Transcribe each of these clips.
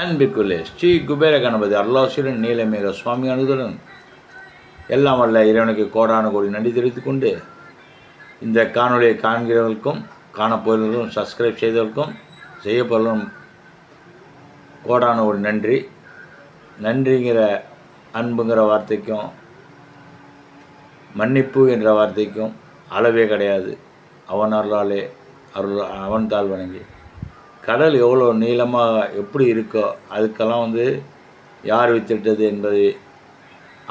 அன்பிற்குள்ளே ஸ்ரீ குபேர கணபதி அருளாசிரியன் நீலமேக சுவாமி அனுதரன் எல்லாம் வல்ல இறைவனுக்கு கோடான கோடி நன்றி தெரிவித்துக் கொண்டு இந்த காணொலியை காண்கிறவர்களுக்கும் காணப்போகிறவர்களும் சப்ஸ்கிரைப் செய்தவர்களுக்கும் செய்யப்படும் கோடான ஒரு நன்றி. நன்றிங்கிற அன்புங்கிற வார்த்தைக்கும் மன்னிப்பு என்ற வார்த்தைக்கும் அளவே கிடையாது. அவன் அருளாலே அருள் அவன் தாழ் வணங்கி. கடல் எவ்வளோ நீளமாக எப்படி இருக்கோ அதுக்கெல்லாம் வந்து யார் வித்திட்டது என்பதை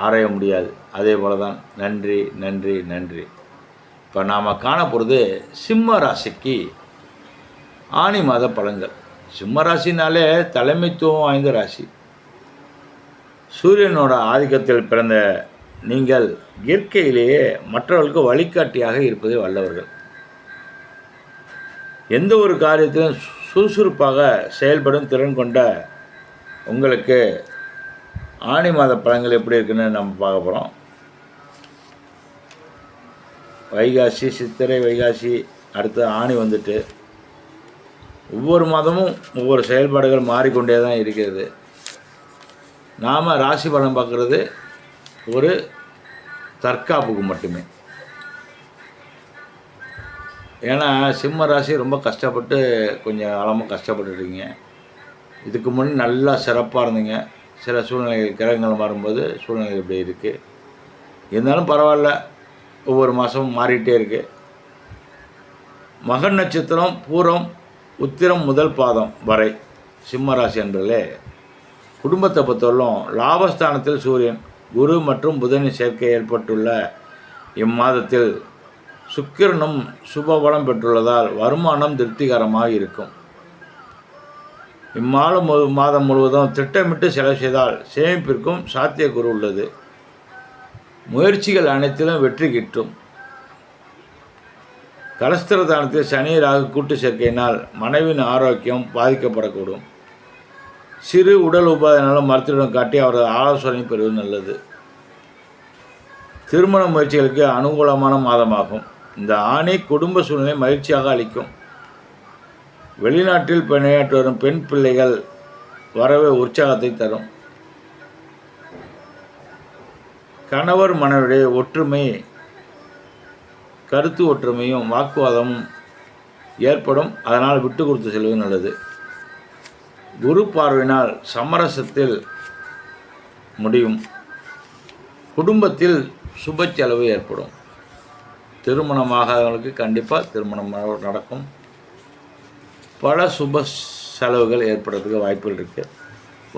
ஆராய முடியாது. அதே போல தான் நன்றி நன்றி நன்றி. இப்போ நாம் காணப்போகிறது சிம்ம ராசிக்கு ஆணி மாத பலன்கள். சிம்ம ராசினாலே தலைமைத்துவம் வாய்ந்த ராசி. சூரியனோட ஆதிக்கத்தில் பிறந்த நீங்கள் இயற்கையிலேயே மற்றவர்களுக்கு வழிகாட்டியாக இருப்பதை வல்லவர்கள். எந்த ஒரு காரியத்திலும் சுறுசுறுப்பாக செயல்படும் திறன் கொண்ட உங்களுக்கு ஆணி மாத பழங்கள் எப்படி இருக்குன்னு நம்ம பார்க்க போகிறோம் வைகாசி சித்திரை வைகாசி அடுத்து ஆணி வந்துட்டு ஒவ்வொரு மாதமும் ஒவ்வொரு செயல்பாடுகள் மாறிக்கொண்டே தான் இருக்கிறது. நாம் ராசி பலன் பார்க்குறது ஒரு தற்காப்புக்கு மட்டுமே. ஏன்னா சிம்ம ராசி ரொம்ப கஷ்டப்பட்டு கொஞ்சம் காலமாக கஷ்டப்பட்டுருக்கீங்க இதுக்கு முன்னே நல்லா சிறப்பாக இருந்தீங்க. சில சூழ்நிலைகள் கிரகங்கள் மாறும்போது சூழ்நிலை இப்படி இருக்குது இருந்தாலும் பரவாயில்ல. ஒவ்வொரு மாதமும் மாறிட்டே இருக்குது மகன் நட்சத்திரம் பூரம் உத்திரம் முதல் பாதம் வரை சிம்ம ராசி என்பதிலே குடும்பத்தை பொறுத்தவரையும் லாபஸ்தானத்தில் சூரியன் குரு மற்றும் புதனின் சேர்க்கை ஏற்பட்டுள்ள இம்மாதத்தில் சுக்கிரனும் சுபபலம் பெற்றுள்ளதால் வருமானம் திருப்திகரமாக இருக்கும். இம்மாதம் மாதம் முழுவதும் திட்டமிட்டு செலவு செய்தால் சேமிப்பிற்கும் சாத்தியக்கூறு உள்ளது. முயற்சிகள் அனைத்திலும் வெற்றி கிட்டும். கலஸ்திரதானத்தில் சனி ராகு கூட்டு சேர்க்கையினால் மனைவின் ஆரோக்கியம் பாதிக்கப்படக்கூடும். சிறு உடல் உபாதையினாலும் மருத்துவம் காட்டி அவரது ஆலோசனை பெறுவது நல்லது. திருமண முயற்சிகளுக்கு அனுகூலமான மாதமாகும். இந்த ஆணை குடும்ப சூழ்நிலை மகிழ்ச்சியாக அளிக்கும். வெளிநாட்டில் பணியாற்றி வரும் பெண் பிள்ளைகள் வரவே உற்சாகத்தை தரும். கணவர் மனைவிடைய ஒற்றுமை கருத்து ஒற்றுமையும் வாக்குவாதமும் ஏற்படும். அதனால் விட்டு கொடுத்து செல்வது நல்லது. குரு பார்வையினால் சமரசத்தில் முடியும். குடும்பத்தில் சுப செலவு ஏற்படும். திருமணமாகாதவங்களுக்கு கண்டிப்பாக திருமணம் நடக்கும். பல சுப செலவுகள் ஏற்படுறதுக்கு வாய்ப்புகள் இருக்குது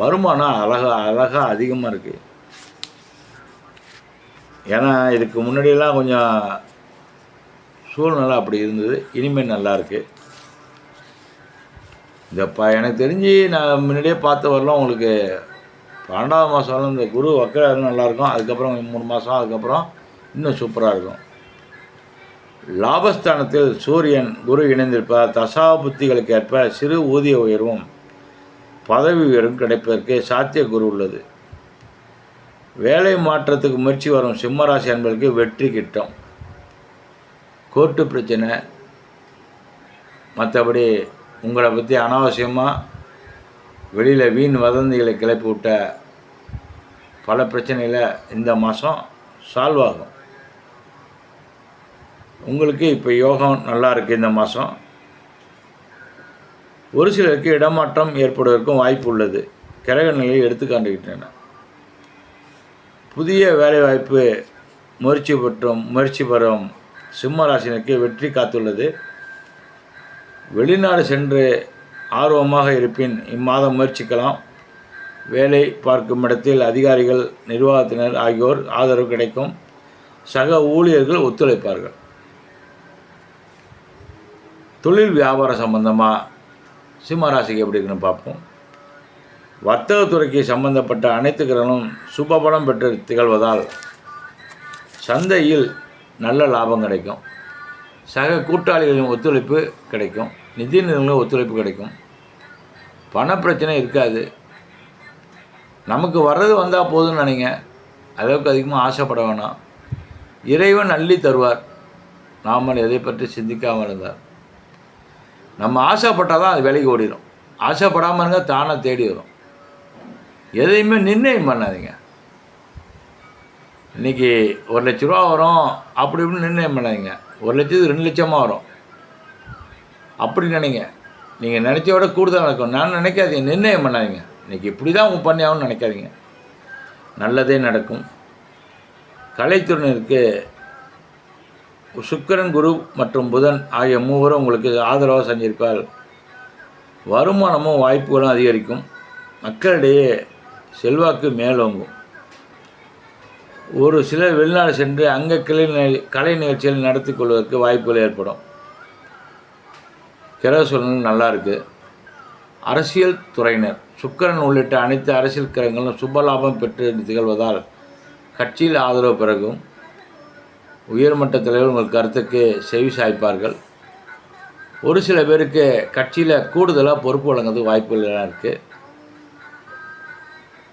வருமானம் அழகா அழகாக அதிகமாக இருக்குது ஏன்னா இதுக்கு முன்னாடியெல்லாம் கொஞ்சம் சூழ்நிலை அப்படி இருந்தது. இனிமேல் நல்லா இருக்கு. இந்த ப எனக்கு தெரிஞ்சு நான் முன்னாடியே பார்த்த வரலாம். உங்களுக்கு பன்னெண்டாவது மாதம் இந்த குரு வக்கரம் நல்லாயிருக்கும் அதுக்கப்புறம் மூணு மாதம் அதுக்கப்புறம் இன்னும் சூப்பராக இருக்கும். லாபஸ்தானத்தில் சூரியன் குரு இணைந்திருப்பதால் தசா புத்திகளுக்கு ஏற்ப சிறு ஊதிய உயர்வும் பதவி உயர்வும் கிடைப்பதற்கு சாத்திய குரு உள்ளது. வேலை மாற்றத்துக்கு முயற்சி வரும் சிம்மராசி என்பதற்கு வெற்றி கிட்டும். கோர்ட்டு பிரச்சனை. மற்றபடி உங்களை பற்றி அனாவசியமாக வெளியில் வீண் வதந்திகளை கிளப்பி விட்ட பல பிரச்சனைகளை இந்த மாதம் சால்வ் ஆகும். உங்களுக்கு இப்போ யோகம் நல்லா இருக்குது இந்த மாதம் ஒரு சிலருக்கு இடமாற்றம் ஏற்படுவதற்கும் வாய்ப்பு உள்ளது. கிரக நிலையை எடுத்து புதிய வேலைவாய்ப்பு முயற்சி பெற்றும் முயற்சி பெறும் சிம்ம ராசினருக்கு வெற்றி காத்துள்ளது. வெளிநாடு சென்று ஆர்வமாக இருப்பின் இம்மாதம் முயற்சிக்கலாம். வேலை பார்க்கும் இடத்தில் அதிகாரிகள் நிர்வாகத்தினர் ஆகியோர் ஆதரவு கிடைக்கும். சக ஊழியர்கள் ஒத்துழைப்பார்கள். தொழில் வியாபாரம் சம்பந்தமாக சிம்மராசிக்கு எப்படி இருக்குன்னு பார்ப்போம். வர்த்தகத்துறைக்கு சம்பந்தப்பட்ட அனைத்து கிரகங்களும் சுபபலம் பெற்று திகழ்வதால் சந்தையில் நல்ல லாபம் கிடைக்கும். சக கூட்டாளிகளின் ஒத்துழைப்பு கிடைக்கும். நிதி நிறுவனங்களின் ஒத்துழைப்பு கிடைக்கும். பணப்பிரச்சனை இருக்காது. நமக்கு வர்றது வந்தால் போதும்னு நினைங்க. அளவுக்கு அதிகமாக ஆசைப்பட வேணாம். இறைவன் அள்ளி தருவார். நாமல் எதை பற்றி சிந்திக்காமல் இருந்தார் நம்ம ஆசைப்பட்டால் தான் அது விலைக்கு ஓடிடும் ஆசைப்படாமல் இருந்தால் தானாக தேடி வரும். எதையுமே நிர்ணயம் பண்ணாதீங்க. இன்றைக்கி ஒரு லட்ச ரூபா வரும் அப்படி இப்படின்னு நிர்ணயம் பண்ணாதீங்க. ஒரு லட்சத்துக்கு ரெண்டு லட்சமாக வரும். அப்படி நினைங்க. நீங்கள் நினச்ச விட கூடுதல் நடக்கும். நான் நினைக்காதீங்க. நிர்ணயம் பண்ணாதீங்க. இன்றைக்கி இப்படி தான் உங்கள் பண்ணியாகணும்னு நினைக்காதீங்க. நல்லதே நடக்கும். கலைத்துறையினருக்கு சுக்கிரன் குரு மற்றும் புதன் ஆகிய மூவரும் உங்களுக்கு ஆதரவாக செஞ்சிருப்பார் வருமானமும் வாய்ப்புகளும் அதிகரிக்கும். மக்களிடையே செல்வாக்கு மேலோங்கும். ஒரு சிலர் வெளிநாடு சென்று அங்கே கிளை கலை நிகழ்ச்சிகள் நடத்தி கொள்வதற்கு வாய்ப்புகள் ஏற்படும். கிரக சூழ்நிலை நல்லா இருக்குது அரசியல் துறையினர் சுக்கிரன் உள்ளிட்ட அனைத்து அரசியல் கிரகங்களும் சுபலாபம் பெற்று திகழ்வதால் கட்சியில் ஆதரவு பிறகும் உயர்மட்ட தலைவர் உங்கள் கருத்துக்கு செவி சாய்ப்பார்கள். ஒரு சில பேருக்கு கட்சியில் கூடுதலாக பொறுப்பு வழங்குறது வாய்ப்புகள் இருக்குது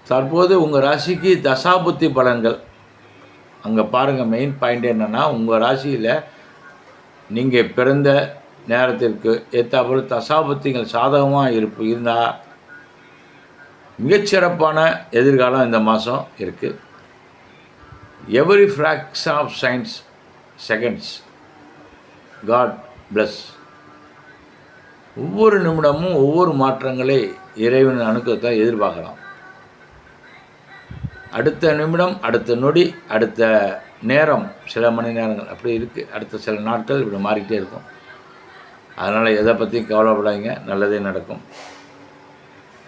தற்போது உங்கள் ராசிக்கு தசாபுத்தி பலன்கள். அங்கே பாருங்கள் மெயின் பாயிண்ட் என்னென்னா உங்கள் ராசியில் நீங்கள் பிறந்த நேரத்திற்கு ஏற்றாப்புல தசாபுத்திகள் சாதகமாக இருப்பு இருந்தால் மிகச்சிறப்பான எதிர்காலம் இந்த மாதம் இருக்குது every fracs of science seconds god plus ஒவ்வொரு நிமிடமும் ஒவ்வொரு மாற்றங்களை இறைவன் அணுக்கத்தை எதிர்பார்க்கலாம். அடுத்த நிமிடம் அடுத்த நொடி அடுத்த நேரம் சில மணி நேரங்கள் அப்படி இருக்குது அடுத்த சில நாட்கள் இப்படி மாறிக்கிட்டே இருக்கும். அதனால் எதை பற்றியும் கவலைப்படாதீங்க. நல்லதே நடக்கும்.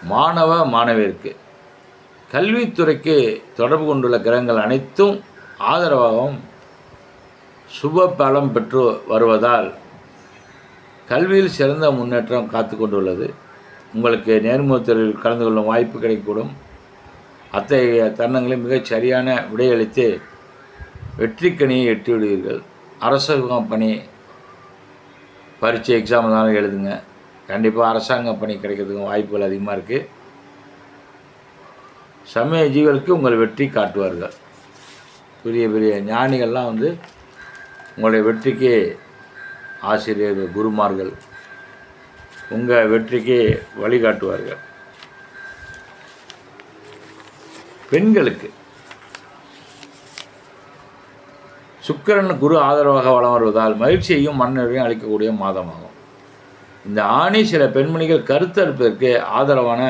மாணவ மாணவியருக்கு. கல்வித்துறைக்கு தொடர்பு கொண்டுள்ள கிரகங்கள் அனைத்தும் ஆதரவாகவும் சுப பலம் பெற்று வருவதால் கல்வியில் சிறந்த முன்னேற்றம் காத்து கொண்டுள்ளது உங்களுக்கு நேர்முகத் தேர்வில் கலந்து கொள்ளும் வாய்ப்பு கிடைக்கக்கூடும். அத்தகைய தருணங்களில் மிகச் சரியான விடையளித்து வெற்றிக்கனியை எட்டி விடுவீர்கள் அரசு பணி பரீட்சை எக்ஸாம் இருந்தாலும் எழுதுங்க. கண்டிப்பாக அரசாங்க பணி கிடைக்கிறதுக்கு வாய்ப்புகள் அதிகமாக இருக்குது சமய ஜீவர்களுக்கு உங்கள் வெற்றி காட்டுவார்கள். பெரிய பெரிய ஞானிகள்லாம் வந்து உங்களுடைய வெற்றிக்கு ஆசிரியர்கள் குருமார்கள் உங்கள் வெற்றிக்கு வழிகாட்டுவார்கள். பெண்களுக்கு சுக்கிரன் குரு ஆதரவாக வளம் வருவதால் மகிழ்ச்சியையும் மன்னரையும் அளிக்கக்கூடிய மாதமாகும். இந்த ஆணி சில பெண்மணிகள் கருத்தரிப்பதற்கு ஆதரவான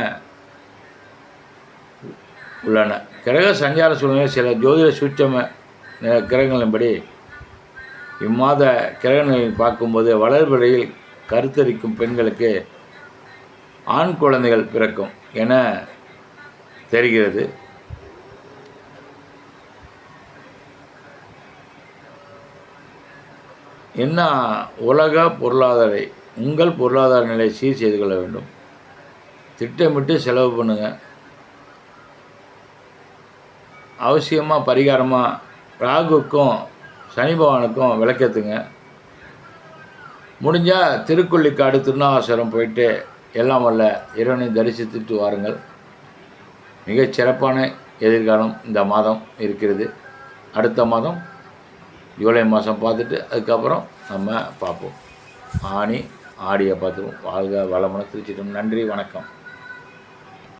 உள்ளன. கிரக சஞ்சார சூழ்நிலை சில ஜோதிட சூட்சம கிரகங்களின்படி இம்மாத கிரகணங்களை பார்க்கும்போது வளர்பிறையில் கருத்தரிக்கும் பெண்களுக்கு ஆண் குழந்தைகள் பிறக்கும் என தெரிகிறது. என்ன உலக பொருளாதார உங்கள் பொருளாதார நிலையை சீர் செய்து கொள்ள வேண்டும். திட்டமிட்டு செலவு பண்ணுங்கள் அவசியமாக பரிகாரமாக ராகுக்கும் சனி பகவானுக்கும் விளக்கேற்றுங்க முடிஞ்சால் திருக்கொள்ளிக்காடு திருநாவாசரம் போயிட்டு எல்லாம் வல்ல இறைவனை தரிசித்துட்டு வாருங்கள். மிகச் சிறப்பான எதிர்காலம் இந்த மாதம் இருக்கிறது. அடுத்த மாதம் ஜூலை மாதம் பார்த்துட்டு அதுக்கப்புறம் நம்ம பார்ப்போம். ஆணி ஆடியை பார்த்துருவோம். வாழ்க வளமுடன் திருச்சிட்டம் நன்றி வணக்கம்.